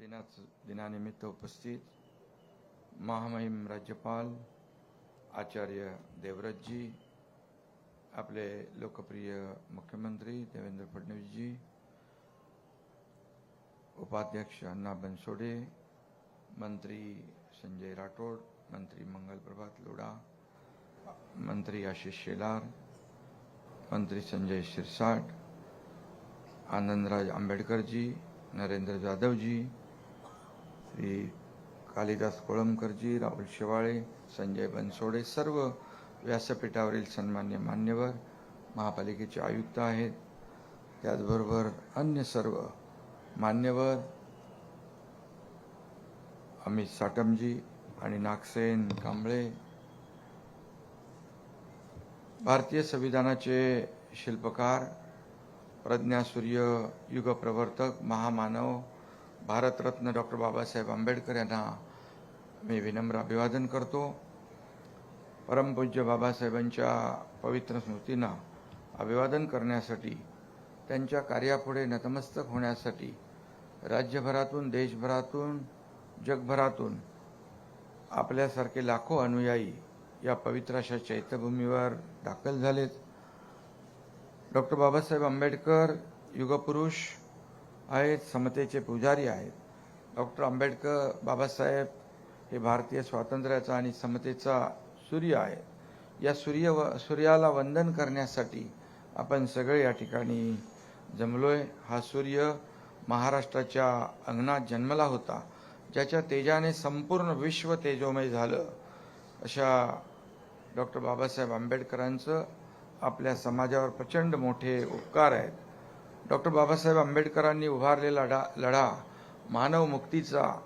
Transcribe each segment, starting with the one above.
दिनाच दिनानिमित्त उपस्थित महामहिम राज्यपाल आचार्य देवव्रतजी आपले लोकप्रिय मुख्यमंत्री देवेंद्र फडणवीसजी उपाध्यक्ष अण्णा बनसोडे मंत्री संजय राठोड मंत्री मंगल प्रभात लोढा मंत्री आशिष शेलार मंत्री संजय शिरसाट आनंदराज आंबेडकरजी नरेंद्र जाधवजी श्री कालिदास कोळंबकरजी राहुल शेवाळे संजय बनसोडे सर्व व्यासपीठावरील सन्मान्य मान्यवर महापालिकेचे आयुक्त आहेत. त्याचबरोबर अन्य सर्व मान्यवर अमित साटमजी आणि नागसेन कांबळे भारतीय संविधानाचे शिल्पकार प्रज्ञासूर्य युगप्रवर्तक महामानव भारतरत्न डॉक्टर बाबासाहेब आंबेडकर यांना मी विनम्र अभिवादन करतो. परमपूज्य बाबासाहेबांच्या पवित्र स्मृतींना अभिवादन करण्यासाठी त्यांच्या कार्यापुढे नतमस्तक होण्यासाठी राज्यभरातून देशभरातून जगभरातून आपल्यासारखे लाखो अनुयायी या पवित्र अशा चैत्यभूमीवर दाखल झालेत. डॉक्टर बाबासाहेब आंबेडकर युगपुरुष आहेत समतेचे पुजारी आहेत. डॉक्टर आंबेडकर बाबासाहेब हे भारतीय स्वातंत्र्याचा आणि समतेचा सूर्य आहे या सूर्य व सूर्याला वंदन करण्यासाठी आपण सगळे या ठिकाणी जमलोय. हा सूर्य महाराष्ट्राच्या अंगणात जन्मला होता. ज्याच्या तेजाने संपूर्ण विश्व तेजोमय झालं. अशा डॉक्टर बाबासाहेब आंबेडकरांचं आपल्या समाजावर प्रचंड मोठे उपकार आहेत. डॉक्टर बाबासाहेब आंबेडकरांनी उभारलेला लढा लढा मानव मुक्तीचा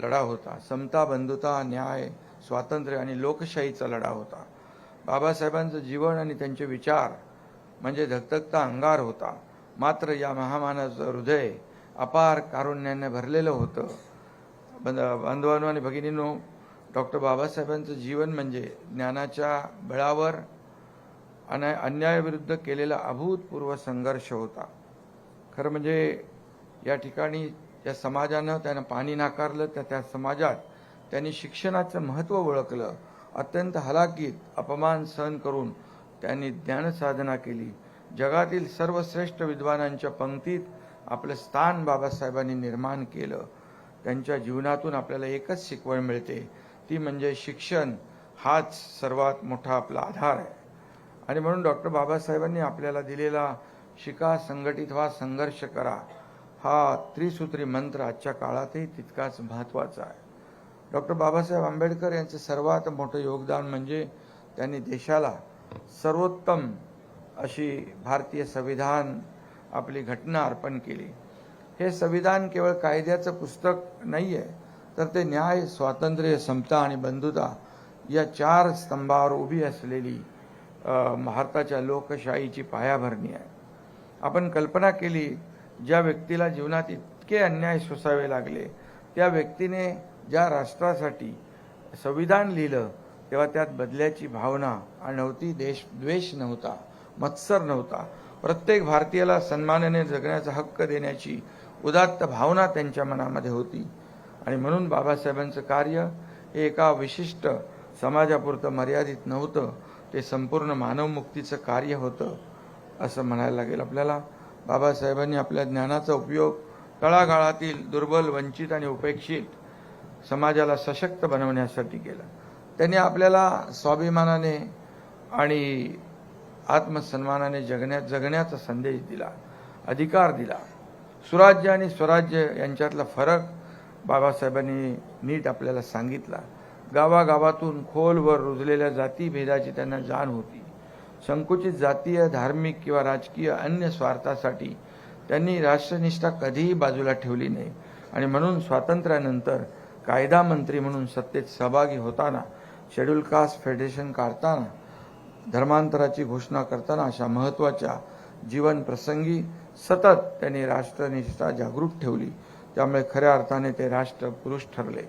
लढा होता. समता बंधुता न्याय स्वातंत्र्य आणि लोकशाहीचा लढा होता. बाबासाहेबांचं जीवन आणि त्यांचे विचार म्हणजे धगधगता अंगार होता. मात्र या महामानाचं हृदय अपार कारुण्याने भरलेलं होतं. बंद बांधवांनो आणि भगिनींनो डॉक्टर बाबासाहेबांचं जीवन म्हणजे ज्ञानाच्या बळावर अनाय अन्यायाविरुद्ध केलेला अभूतपूर्व संघर्ष होता. खरं म्हणजे या ठिकाणी ज्या समाजानं त्यांना पाणी नाकारलं तर त्या समाजात त्यांनी शिक्षणाचं महत्त्व ओळखलं. अत्यंत हलाकीत अपमान सहन करून त्यांनी ज्ञानसाधना केली. जगातील सर्वश्रेष्ठ विद्वानांच्या पंक्तीत आपलं स्थान बाबासाहेबांनी निर्माण केलं. त्यांच्या जीवनातून आपल्याला एकच शिकवण मिळते. ती म्हणजे शिक्षण हाच सर्वात मोठा आपला आधार आहे. आणि म्हणून डॉक्टर बाबासाहेबांनी आपल्याला दिलेला शिका संघटित व्हा संघर्ष करा. हा त्रिसूत्री मंत्र आजच्या काळातही तितकाच महत्त्वाचा आहे. डॉक्टर बाबासाहेब आंबेडकर यांचं सर्वात मोठं योगदान म्हणजे त्यांनी देशाला सर्वोत्तम अशी भारतीय संविधान आपली घटना अर्पण केली. हे संविधान केवळ कायद्याचं पुस्तक नाही आहे तर ते न्याय स्वातंत्र्य समता आणि बंधुता या चार स्तंभावर उभी असलेली भारताच्या लोकशाहीची पायाभरणी आहे. आपण कल्पना केली ज्या व्यक्तीला जीवनात इतके अन्याय सोसावे लागले त्या व्यक्तीने ज्या राष्ट्रासाठी संविधान लिहिलं तेव्हा त्यात बदल्याची भावना नव्हती देश द्वेष नव्हता मत्सर नव्हता. प्रत्येक भारतीयाला सन्मानाने जगण्याचा हक्क देण्याची उदात्त भावना त्यांच्या मनामध्ये होती. आणि म्हणून बाबासाहेबांचं कार्य हे एका विशिष्ट समाजापुरतं मर्यादित नव्हतं ते संपूर्ण मानवमुक्तीचं कार्य होतं. असं म्हणायला लागेल. आपल्याला बाबासाहेबांनी आपल्या ज्ञानाचा उपयोग तळागाळातील दुर्बल वंचित आणि उपेक्षित समाजाला सशक्त बनवण्यासाठी केला. त्यांनी आपल्याला स्वाभिमानाने आणि आत्मसन्मानाने जगण्या जगण्याचा संदेश दिला अधिकार दिला. सुराज्य आणि स्वराज्य यांच्यातला फरक बाबासाहेबांनी नीट आपल्याला सांगितला. गावागावातून खोलवर रुजलेल्या जातीभेदाची त्यांना जाण होती. संकुचित जातीय धार्मिक किंवा राजकीय अन्य स्वार्थासाठी त्यांनी राष्ट्रनिष्ठा कधीही बाजूला ठेवली नाही. आणि म्हणून स्वातंत्र्यानंतर कायदा मंत्री म्हणून सत्तेत सहभागी होताना शेड्यूल कास्ट फेडरेशन काढताना धर्मांतराची घोषणा करताना अशा महत्त्वाच्या जीवन प्रसंगी सतत त्यांनी राष्ट्रनिष्ठा जागरूक ठेवली. त्यामुळे खऱ्या अर्थाने ते राष्ट्रपुरुष ठरले.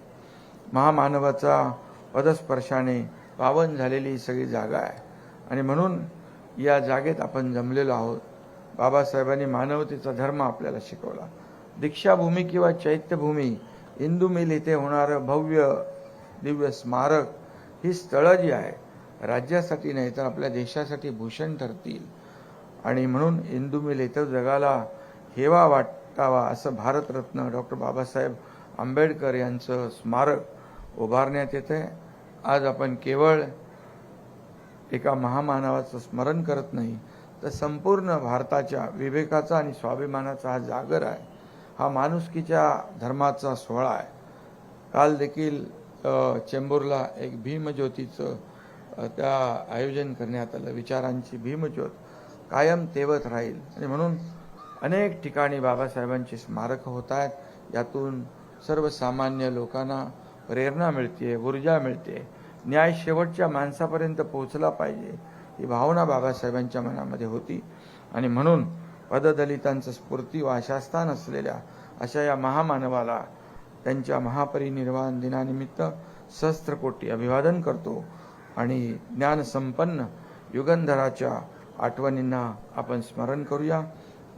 महामानवाचा पदस्पर्शाने पावन झालेली ही सगळी जागा आहे. आणि म्हणून या जागेत आपण जमलेलो आहोत. बाबासाहेबांनी मानवतेचा धर्म आपल्याला शिकवला. दीक्षाभूमी किंवा चैत्यभूमी इंदू मिल इथे होणारं भव्य दिव्य स्मारक ही स्थळं जी आहे राज्यासाठी नाही तर आपल्या देशासाठी भूषण ठरतील. आणि म्हणून इंदू मिल इथं जगाला हेवा वाटावा असं भारतरत्न डॉक्टर बाबासाहेब आंबेडकर यांचं स्मारक उभारण्यात येते आज आपण केवळ एका महामानवाचं स्मरण करत नाही तर संपूर्ण भारताच्या विवेकाचा आणि स्वाभिमानाचा हा जागर आहे. हा माणुसकीच्या धर्माचा सोहळा आहे. काल देखील चेंबूरला एक भीमज्योतीचं त्या आयोजन करण्यात आलं. विचारांची भीमज्योत कायम तेवत राहील. आणि म्हणून अनेक ठिकाणी बाबासाहेबांची स्मारकं होत आहेत. यातून सर्वसामान्य लोकांना प्रेरणा मिळते ऊर्जा मिळते न्याय शेवटच्या माणसापर्यंत पोहोचला पाहिजे ही भावना बाबासाहेबांच्या मनामध्ये होती. आणि म्हणून पददलितांचं स्फूर्ती व आशास्थान असलेल्या अशा या महामानवाला त्यांच्या महापरिनिर्वाण दिनानिमित्त सहस्त्रकोटी अभिवादन करतो आणि ज्ञानसंपन्न युगंधराच्या आठवणींना आपण स्मरण करूया.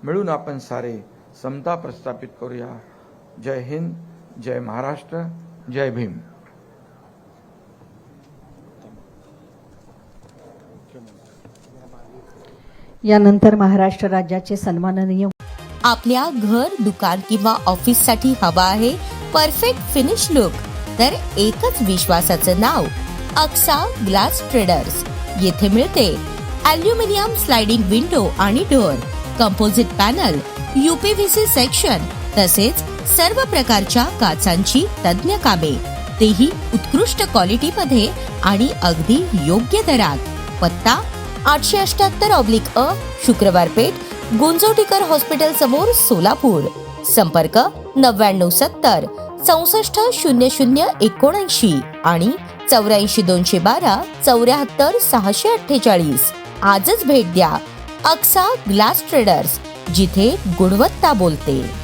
मिळून आपण सारे समता प्रस्थापित करूया. जय हिंद जय महाराष्ट्र जय भीम. यानंतर महाराष्ट्र राज्याचे सन्माननीय आपल्या घर दुकान किंवा ऑफिससाठी हवा आहे परफेक्ट फिनिश लुक. तर एकच विश्वासाचं नाव अक्सा ग्लास ट्रेडर्स. येथे मिळते अल्युमिनियम स्लाइडिंग विंडो आणि door composite panel UPVC section तसेच सर्व प्रकारच्या काचांची तज्ज्ञ कामे. तेही उत्कृष्ट क्वालिटी मध्ये आणि अगदी योग्य दरात. पत्ता आठशे अठ्याहत्तर ऑब्लिक अ शुक्रवार पेठ गुंजोटीकर हॉस्पिटल समोर सोलापूर. संपर्क नव्याण्णव सत्तर चौसष्ट शून्य शून्य एकोणऐंशी आणि चौऱ्याऐंशी दोनशे बारा चौऱ्याहत्तर सहाशे अठ्ठेचाळीस. आजच भेट द्या अक्सा ग्लास ट्रेडर्स जिथे गुणवत्ता बोलते.